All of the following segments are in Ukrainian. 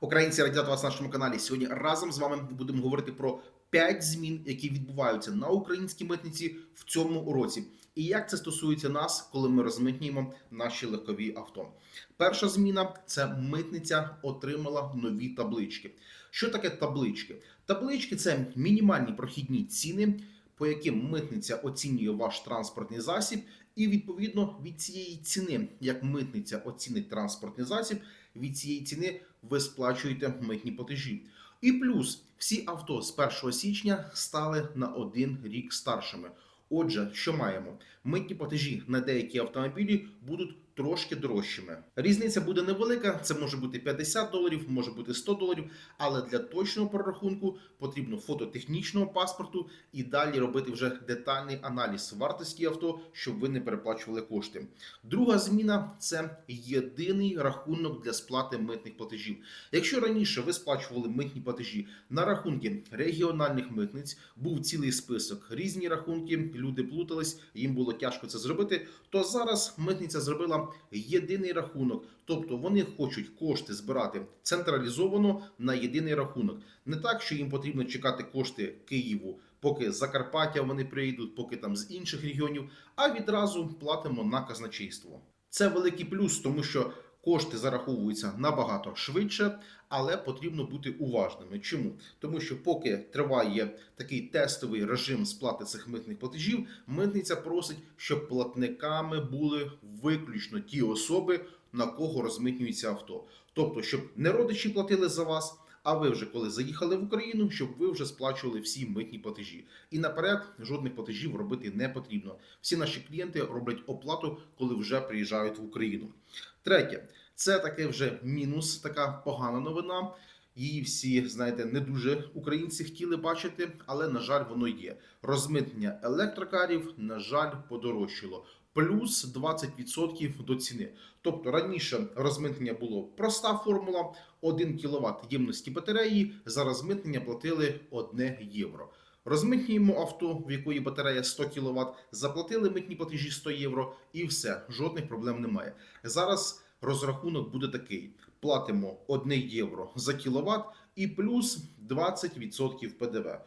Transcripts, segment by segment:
Українці радять вас на нашому каналі. Сьогодні разом з вами будемо говорити про 5 змін, які відбуваються на українській митниці в цьому році, і як це стосується нас, коли ми розмитнюємо наші легкові авто. Перша зміна це митниця отримала нові таблички. Що таке таблички? Таблички це мінімальні прохідні ціни, по яким митниця оцінює ваш транспортний засіб, і відповідно від цієї ціни, як митниця оцінить транспортний засіб, від цієї ціни ви сплачуєте митні платежі. І плюс всі авто з 1 січня стали на один рік старшими. Отже, що маємо? Митні платежі на деякі автомобілі будуть трошки дорожчими. Різниця буде невелика, це може бути 50 доларів, може бути 100 доларів, але для точного прорахунку потрібно фото технічного паспорту і далі робити вже детальний аналіз вартості авто, щоб ви не переплачували кошти. Друга зміна це єдиний рахунок для сплати митних платежів. Якщо раніше ви сплачували митні платежі на рахунки регіональних митниць, був цілий список, різні рахунки, люди плутались, їм було тяжко це зробити. То зараз митниця зробила єдиний рахунок, тобто вони хочуть кошти збирати централізовано на єдиний рахунок. Не так, що їм потрібно чекати кошти Києву, поки з Закарпаття вони прийдуть, поки там з інших регіонів, а відразу платимо на казначейство. Це великий плюс, тому що кошти зараховуються набагато швидше, але потрібно бути уважними. Чому? Тому що поки триває такий тестовий режим сплати цих митних платежів, митниця просить, щоб платниками були виключно ті особи, на кого розмитнюється авто. Тобто, щоб не родичі платили за вас. А ви вже коли заїхали в Україну, щоб ви вже сплачували всі митні платежі. І наперед жодних платежів робити не потрібно. Всі наші клієнти роблять оплату, коли вже приїжджають в Україну. Третє, це таке вже мінус, така погана новина. Її всі, знаєте, не дуже українці хотіли бачити, але на жаль, воно є. Розмитнення електрокарів, на жаль, подорожчало. Плюс 20% до ціни. Тобто раніше розмитнення було проста формула: 1 кВт ємності батареї. За розмитнення платили 1 євро. Розмитнюємо авто, в якої батарея 100 кВт, заплатили митні платежі 100 євро, і все, жодних проблем немає. Зараз розрахунок буде такий: платимо 1 євро за кіловат і плюс 20% ПДВ.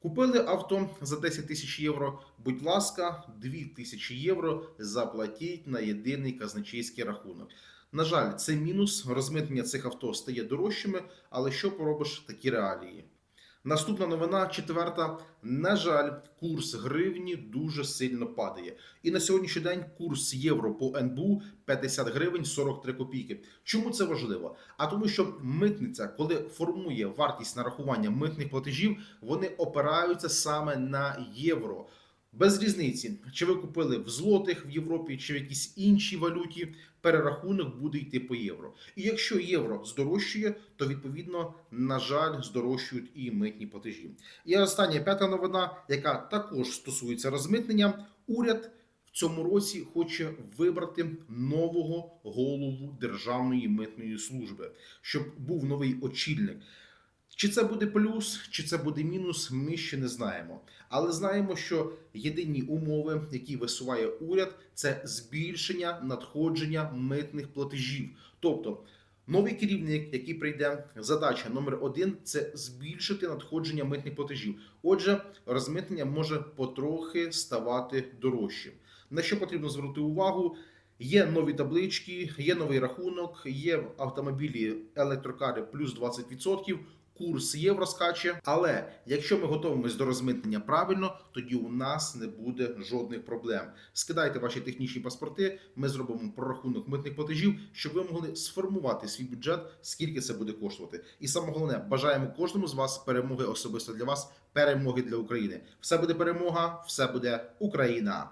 Купили авто за 10 тисяч євро. Будь ласка, 2 тисячі євро заплатіть на єдиний казначейський рахунок. На жаль, це мінус. Розмитнення цих авто стає дорожчими, але що поробиш такі реалії? Наступна новина, четверта. На жаль, курс гривні дуже сильно падає. І на сьогоднішній день курс євро по НБУ 50 гривень 43 копійки. Чому це важливо? А тому, що митниця, коли формує вартість нарахування митних платежів, вони опираються саме на євро. Без різниці, чи ви купили в злотих в Європі, чи в якійсь іншій валюті, перерахунок буде йти по євро. І якщо євро здорожчує, то відповідно, на жаль, здорожчують і митні платежі. І остання п'ята новина, яка також стосується розмитнення, уряд. В цьому році хоче вибрати нового голову Державної митної служби, щоб був новий очільник. Чи це буде плюс, чи це буде мінус, ми ще не знаємо. Але знаємо, що єдині умови, які висуває уряд, це збільшення надходження митних платежів. Тобто новий керівник, який прийде, задача номер один це збільшити надходження митних платежів. Отже, розмитнення може потрохи ставати дорожчим. На що потрібно звернути увагу? Є нові таблички, є новий рахунок, є автомобілі електрокари плюс 20%, курс євро скаче. Але якщо ми готуємось до розмитнення правильно, тоді у нас не буде жодних проблем. Скидайте ваші технічні паспорти. Ми зробимо прорахунок митних платежів, щоб ви могли сформувати свій бюджет, скільки це буде коштувати. І саме головне, бажаємо кожному з вас перемоги особисто для вас, перемоги для України. Все буде перемога, все буде Україна.